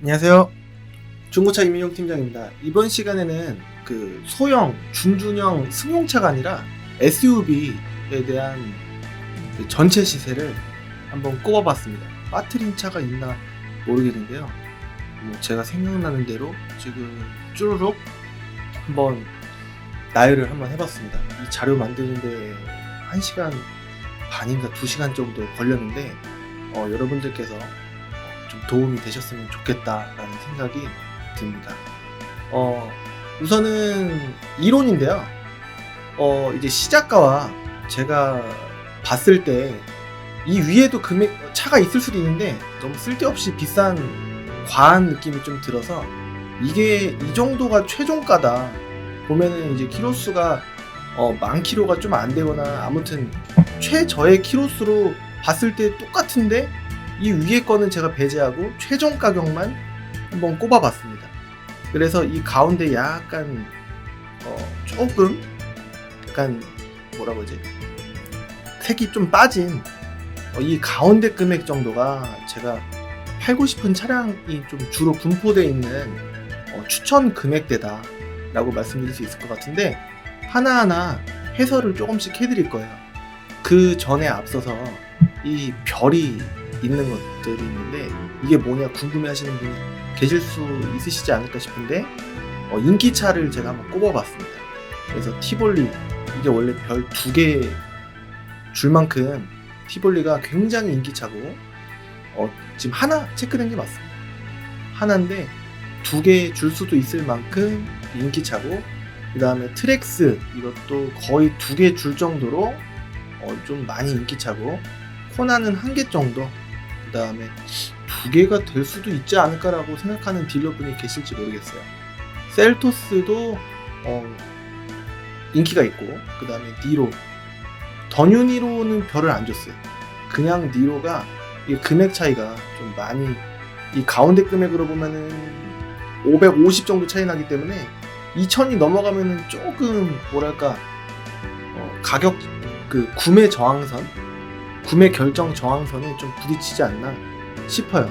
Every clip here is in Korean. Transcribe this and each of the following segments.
안녕하세요. 중고차 이민용 팀장입니다. 이번 시간에는 그 소형, 준준형 승용차가 아니라 SUV에 대한 그 전체 시세를 한번 꼽아봤습니다. 빠트린 차가 있나 모르겠는데요. 뭐 제가 생각나는 대로 지금 쭈루룩 한번 나열을 한번 해봤습니다. 이 자료 만드는데 1시간 반인가 2시간 정도 걸렸는데 어, 여러분들께서 도움이 되셨으면 좋겠다라는 생각이 듭니다. 어, 우선은 이론인데요. 어, 이제 시작가와 제가 봤을 때 이 위에도 금액 차가 있을 수도 있는데 너무 쓸데없이 비싼 과한 느낌이 좀 들어서 이게 이 정도가 최종가다 보면은 이제 키로수가 어, 만 키로가 좀 안 되거나 아무튼 최저의 키로수로 봤을 때 똑같은데 이 위에 거는 제가 배제하고 최종 가격만 한번 꼽아봤습니다. 그래서 이 가운데 약간 어, 조금 약간 뭐라고 하지 색이 좀 빠진 어, 이 가운데 금액 정도가 제가 팔고 싶은 차량이 좀 주로 분포되어 있는 어, 추천 금액대다 라고 말씀드릴 수 있을 것 같은데 하나하나 해설을 조금씩 해드릴 거예요. 그 전에 앞서서 이 별이 있는 것들이 있는데 이게 뭐냐 궁금해 하시는 분이 계실 수 있으시지 않을까 싶은데 어, 인기차를 제가 한번 꼽아봤습니다. 그래서 티볼리 이게 원래 별 두 개 줄 만큼 티볼리가 굉장히 인기차고 어, 지금 하나 체크된 게 맞습니다. 하나인데 두 개 줄 수도 있을 만큼 인기차고 그 다음에 트렉스 이것도 거의 두 개 줄 정도로 어, 좀 많이 인기차고 코나는 한 개 정도 그 다음에 두 개가 될 수도 있지 않을까라고 생각하는 딜러분이 계실지 모르겠어요. 셀토스도 어, 인기가 있고 그 다음에 니로. 더뉴 니로는 별을 안 줬어요. 그냥 니로가 이 금액 차이가 좀 많이 이 가운데 금액으로 보면은 550 정도 차이 나기 때문에 2000이 넘어가면은 조금 뭐랄까 어, 가격 그 구매 저항선 구매 결정 저항선에 좀 부딪히지 않나 싶어요.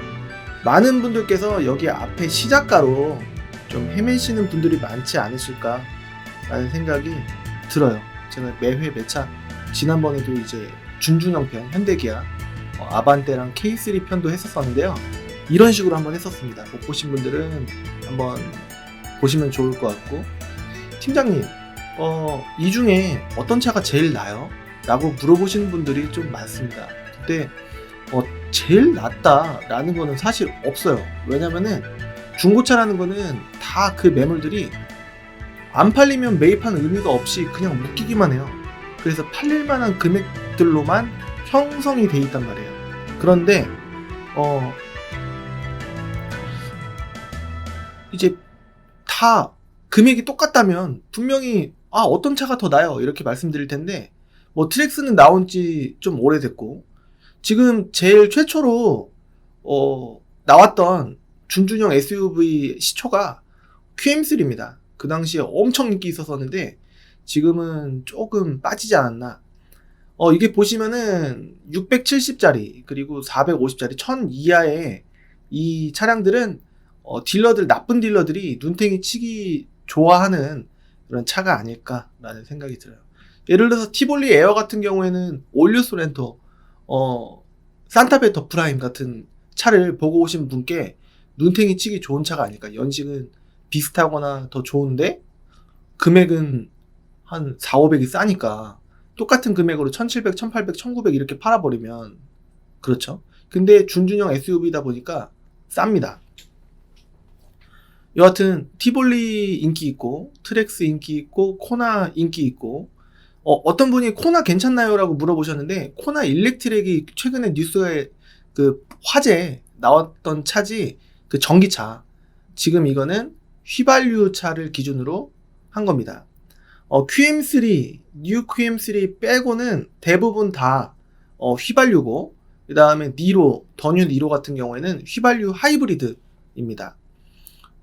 많은 분들께서 여기 앞에 시작가로 좀 헤매시는 분들이 많지 않으실까라는 생각이 들어요. 제가 매회 매차 지난번에도 이제 준준형 편 현대기아 어, 아반떼랑 K3 편도 했었었는데요. 이런 식으로 한번 했었습니다. 못 보신 분들은 한번 보시면 좋을 것 같고 팀장님 어, 이 중에 어떤 차가 제일 나요? 라고 물어보시는 분들이 좀 많습니다. 근데 어, 제일 낫다라는 거는 사실 없어요. 왜냐면은 중고차라는 거는 다 그 매물들이 안 팔리면 매입하는 의미가 없이 그냥 묶이기만 해요. 그래서 팔릴 만한 금액들로만 형성이 돼 있단 말이에요. 그런데 어 이제 다 금액이 똑같다면 분명히 아 어떤 차가 더 나요 이렇게 말씀드릴 텐데 뭐 트랙스는 나온 지 좀 오래됐고 지금 제일 최초로 어 나왔던 준준형 SUV 시초가 QM3입니다. 그 당시에 엄청 인기 있었었는데 지금은 조금 빠지지 않았나. 어 이게 보시면은 670짜리 그리고 450짜리 1000 이하의 이 차량들은 어, 딜러들 나쁜 딜러들이 눈탱이 치기 좋아하는 그런 차가 아닐까라는 생각이 들어요. 예를 들어서 티볼리 에어 같은 경우에는 올류 소렌토, 어, 산타페 더 프라임 같은 차를 보고 오신 분께 눈탱이 치기 좋은 차가 아닐까. 연식은 비슷하거나 더 좋은데 금액은 한 4, 500이 싸니까 똑같은 금액으로 1700, 1800, 1900 이렇게 팔아버리면 그렇죠. 근데 준준형 SUV다 보니까 쌉니다. 여하튼 티볼리 인기 있고 트렉스 인기 있고 코나 인기 있고 어, 떤 분이 코나 괜찮나요?라고 물어보셨는데 코나 일렉트렉이 최근에 뉴스에 그 화제 나왔던 차지 그 전기차 지금 이거는 휘발유 차를 기준으로 한 겁니다. 어, QM3 뉴 QM3 빼고는 대부분 다 어, 휘발유고 그 다음에 니로 더뉴 니로 같은 경우에는 휘발유 하이브리드입니다.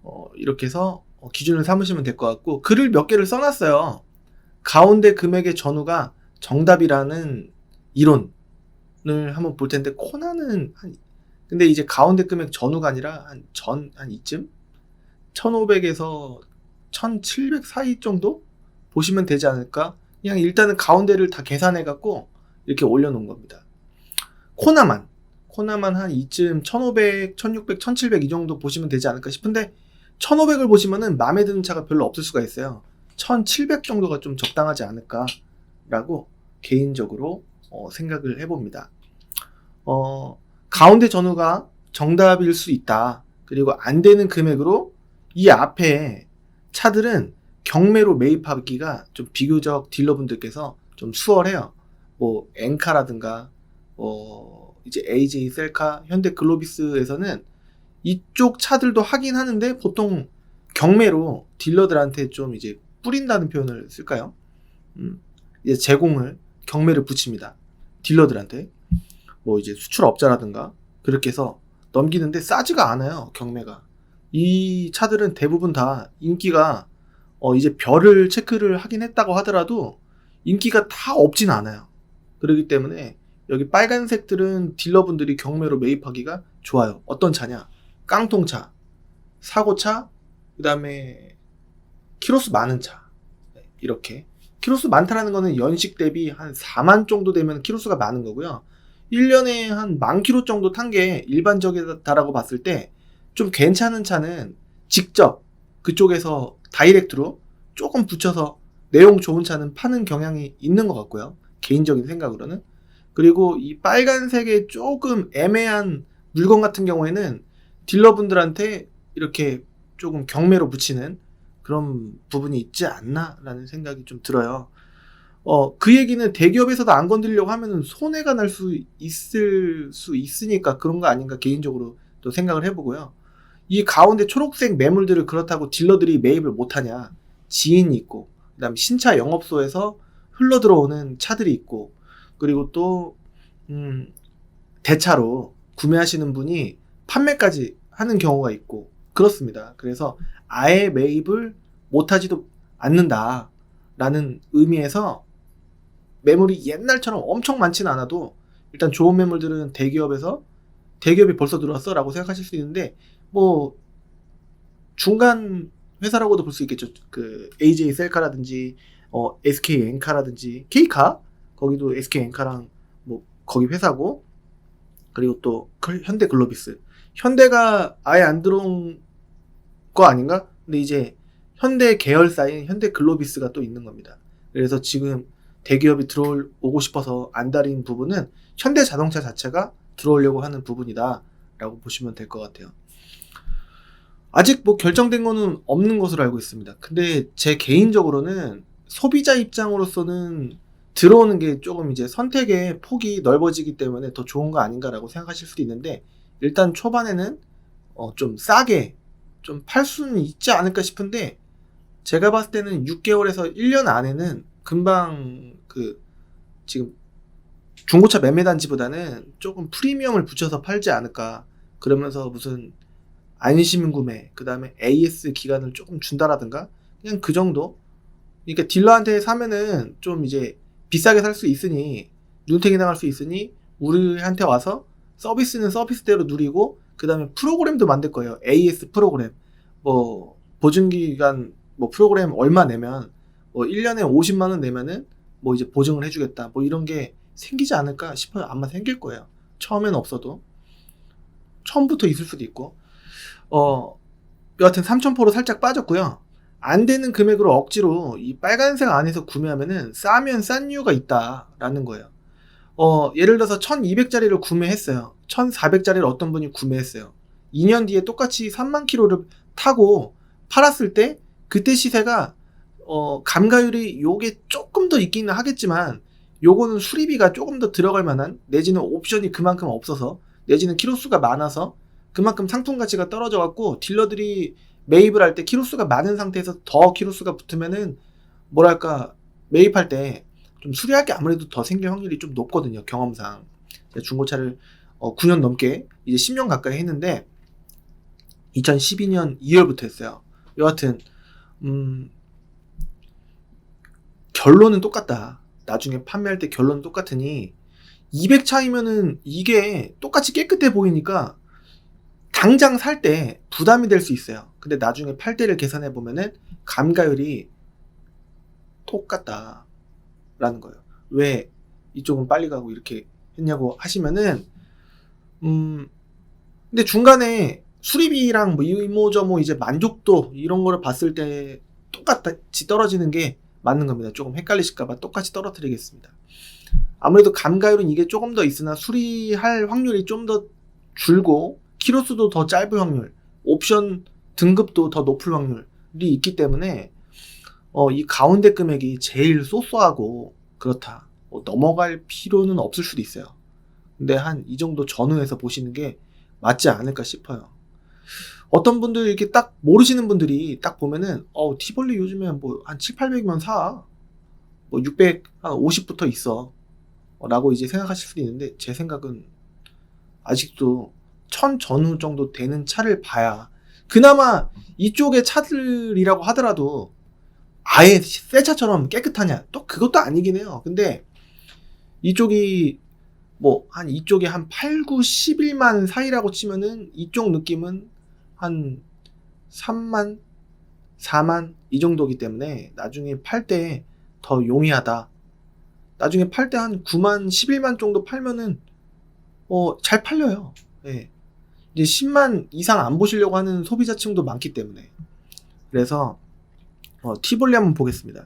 어, 이렇게 해서 어, 기준을 삼으시면 될 것 같고 글을 몇 개를 써놨어요. 가운데 금액의 전후가 정답이라는 이론을 한번 볼 텐데 코나는 한 근데 이제 가운데 금액 전후가 아니라 한 전, 한 이쯤? 1500에서 1700 사이 정도? 보시면 되지 않을까? 그냥 일단은 가운데를 다 계산해 갖고 이렇게 올려 놓은 겁니다. 코나만. 코나만 한 이쯤 1500, 1600, 1700 이 정도 보시면 되지 않을까 싶은데 1500을 보시면은 마음에 드는 차가 별로 없을 수가 있어요. 1700 정도가 좀 적당하지 않을까라고 개인적으로 어, 생각을 해봅니다. 어, 가운데 전후가 정답일 수 있다. 그리고 안 되는 금액으로 이 앞에 차들은 경매로 매입하기가 좀 비교적 딜러분들께서 좀 수월해요. 뭐 엔카라든가 뭐 이제 AJ 셀카, 현대 글로비스에서는 이쪽 차들도 하긴 하는데 보통 경매로 딜러들한테 좀 이제 뿌린다는 표현을 쓸까요? 음, 이제 제공을 경매를 붙입니다. 딜러들한테. 뭐 이제 수출업자라든가 그렇게 해서 넘기는데 싸지가 않아요 경매가. 이 차들은 대부분 다 인기가 어 이제 별을 체크를 하긴 했다고 하더라도 인기가 다 없진 않아요. 그렇기 때문에 여기 빨간색들은 딜러분들이 경매로 매입하기가 좋아요. 어떤 차냐? 깡통차 사고차 그 다음에 키로수 많은 차 네, 이렇게 키로수 많다라는 거는 연식 대비 한 4만 정도 되면 키로수가 많은 거고요 1년에 한만 킬로 정도 탄 게 일반적이다라고 봤을 때 좀 괜찮은 차는 직접 그쪽에서 다이렉트로 조금 붙여서 내용 좋은 차는 파는 경향이 있는 것 같고요. 개인적인 생각으로는. 그리고 이 빨간색의 조금 애매한 물건 같은 경우에는 딜러분들한테 이렇게 조금 경매로 붙이는 그런 부분이 있지 않나라는 생각이 좀 들어요. 어, 그 얘기는 대기업에서도 안 건드리려고 하면은 손해가 날 수 있을 수 있으니까 그런 거 아닌가 개인적으로 또 생각을 해보고요. 이 가운데 초록색 매물들을 그렇다고 딜러들이 매입을 못하냐. 지인이 있고, 그 다음에 신차 영업소에서 흘러 들어오는 차들이 있고, 그리고 또, 음, 대차로 구매하시는 분이 판매까지 하는 경우가 있고, 그렇습니다. 그래서 아예 매입을 못하지도 않는다. 라는 의미에서 매물이 옛날처럼 엄청 많지는 않아도 일단 좋은 매물들은 대기업에서 대기업이 벌써 들어왔어 라고 생각하실 수 있는데 뭐 중간 회사라고도 볼 수 있겠죠. 그 AJ 셀카라든지 어 SK 엔카라든지 K카 거기도 SK 엔카랑 뭐 거기 회사고 그리고 또 현대 글로비스 현대가 아예 안 들어온 거 아닌가? 근데 이제 현대 계열사인 현대 글로비스가 또 있는 겁니다. 그래서 지금 대기업이 들어오고 싶어서 안달인 부분은 현대 자동차 자체가 들어오려고 하는 부분이다라고 보시면 될 것 같아요. 아직 뭐 결정된 거는 없는 것으로 알고 있습니다. 근데 제 개인적으로는 소비자 입장으로서는 들어오는 게 조금 이제 선택의 폭이 넓어지기 때문에 더 좋은 거 아닌가라고 생각하실 수도 있는데 일단 초반에는 어 좀 싸게 좀 팔 수는 있지 않을까 싶은데 제가 봤을 때는 6개월에서 1년 안에는 금방 그 지금 중고차 매매 단지보다는 조금 프리미엄을 붙여서 팔지 않을까. 그러면서 무슨 안심 구매, 그 다음에 AS 기간을 조금 준다라든가 그냥 그 정도. 그러니까 딜러한테 사면은 좀 이제 비싸게 살 수 있으니 눈탱이 당할 수 있으니 우리한테 와서 서비스는 서비스대로 누리고 그 다음에 프로그램도 만들 거예요. AS 프로그램. 뭐 보증기간 뭐 프로그램 얼마 내면 뭐 1년에 50만 원 내면은 뭐 이제 보증을 해주겠다. 뭐 이런 게 생기지 않을까 싶어요. 아마 생길 거예요. 처음에는 없어도. 처음부터 있을 수도 있고. 어, 여하튼 3,000%로 살짝 빠졌고요. 안 되는 금액으로 억지로 이 빨간색 안에서 구매하면은 싸면 싼 이유가 있다라는 거예요. 어, 예를 들어서 1200짜리를 구매했어요. 1400짜리를 어떤 분이 구매했어요. 2년 뒤에 똑같이 3만 킬로를 타고 팔았을 때 그때 시세가 어, 감가율이 요게 조금 더 있기는 하겠지만 요거는 수리비가 조금 더 들어갈 만한 내지는 옵션이 그만큼 없어서 내지는 키로수가 많아서 그만큼 상품 가치가 떨어져 갖고 딜러들이 매입을 할 때 키로수가 많은 상태에서 더 키로수가 붙으면은 뭐랄까 매입할 때 좀 수리할 게 아무래도 더 생길 확률이 좀 높거든요 경험상. 중고차를 어, 9년 넘게 이제 10년 가까이 했는데 2012년 2월부터 했어요 여하튼 음 결론은 똑같다. 나중에 판매할 때 결론은 똑같으니 200 차이면은 이게 똑같이 깨끗해 보이니까 당장 살 때 부담이 될 수 있어요. 근데 나중에 팔 때를 계산해 보면은 감가율이 똑같다라는 거예요. 왜 이쪽은 빨리 가고 이렇게 했냐고 하시면은 음 근데 중간에 수리비랑 뭐 이모저모 이제 만족도 이런 거를 봤을 때 똑같이 떨어지는 게 맞는 겁니다. 조금 헷갈리실까봐 똑같이 떨어뜨리겠습니다. 아무래도 감가율은 이게 조금 더 있으나 수리할 확률이 좀 더 줄고 키로수도 더 짧을 확률, 옵션 등급도 더 높을 확률이 있기 때문에 어, 이 가운데 금액이 제일 소소하고 그렇다. 뭐 넘어갈 필요는 없을 수도 있어요. 근데 한 이 정도 전후에서 보시는 게 맞지 않을까 싶어요. 어떤 분들 이렇게 딱 모르시는 분들이 딱 보면은 어 티볼리 요즘에 뭐 한 7, 800면 사. 뭐 600, 한 50부터 있어. 어, 라고 이제 생각하실 수도 있는데 제 생각은 아직도 천 전후 정도 되는 차를 봐야 그나마 이쪽의 차들이라고 하더라도 아예 새 차처럼 깨끗하냐 또 그것도 아니긴 해요 근데 이쪽이 뭐 한 이쪽에 한 8, 9, 11만 사이라고 치면은 이쪽 느낌은 한 3만 4만 이 정도기 때문에 나중에 팔 때 더 용이하다 나중에 팔 때 한 9만 11만 정도 팔면은 어 잘 팔려요 예. 이제 10만 이상 안 보시려고 하는 소비자층도 많기 때문에 그래서 어, 티볼리 한번 보겠습니다.